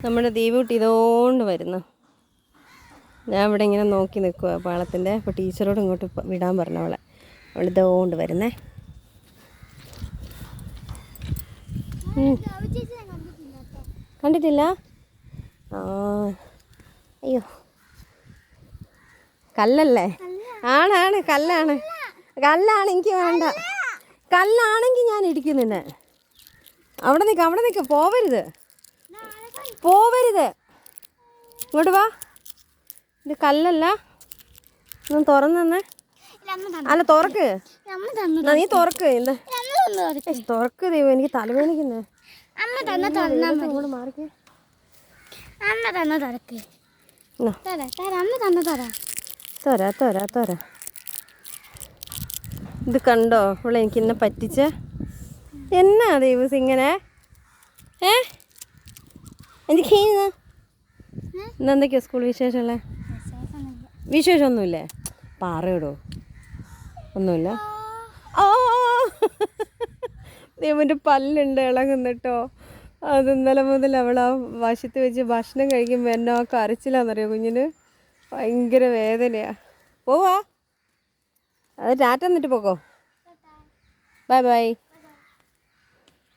നമ്മുടെ ദീപൂട്ടി ഇതോണ്ട് വരുന്നു. ഞാൻ ഇവിടെ ഇങ്ങനെ നോക്കി നിൽക്കുക പാളത്തിന്റെ അപ്പോൾ ടീച്ചറോട് ഇങ്ങോട്ട് വിടാൻ പറഞ്ഞു അവളെ. അവൾ ഇതോണ്ട് വരുന്നേ. കണ്ടിട്ടില്ല? ആ. അയ്യോ. കല്ലല്ലേ? ആണാണ് കല്ലാണ്. കല്ലാണ് എനിക്ക് വേണ്ട. കല്ലാണെങ്കിൽ ഞാൻ ഇടിക്കും നിന്നെ. അവിടെ നിൽക്കാം അവിടെ നിൽക്കാം പോവരുത്. പോവരുത്. ഇങ്ങോട്ട് വാ. ഇത് കല്ലല്ല. ഒന്ന് തുറന്നെ അല്ല തുറക്ക്. എന്നാ നീ തുറക്ക്. എന്ത്? തുറക്ക്. ദൈവം എനിക്ക് തലവേദനിക്കുന്നേ അമ്മ തന്ന തുറന്നാ മതി. ഇങ്ങോട്ട് മാറിക്കേ. അമ്മ തന്ന തുറക്ക്. എന്നാ. തര തര. അമ്മ തന്ന തര. തോര തോര തോര. ഇത് കണ്ടോ? ഇവിടെ എനിക്ക് ഇന്നെ പറ്റിച്ച. എന്നാ ദൈവസ് ഇങ്ങനെ? ഏ? ഇന്ന് എന്തൊക്കെയാ സ്കൂൾ വിശേഷമുള്ള? വിശേഷമൊന്നുമില്ലേ. പാറയിടോ? ഒന്നുമില്ല? ഓ പല്ലുണ്ട് ഇളകുന്നിട്ടോ. അത് ഇന്നലെ മുതൽ അവൾ ആ വശത്ത് വെച്ച് ഭക്ഷണം കഴിക്കുമ്പോൾ എന്നോ കരച്ചിലാണെന്നറിയോ കുഞ്ഞിന്? ഭയങ്കര വേദനയാ. പോവാ. അത് ടാറ്റ എന്നിട്ട് പോക്കോ. Bye bye.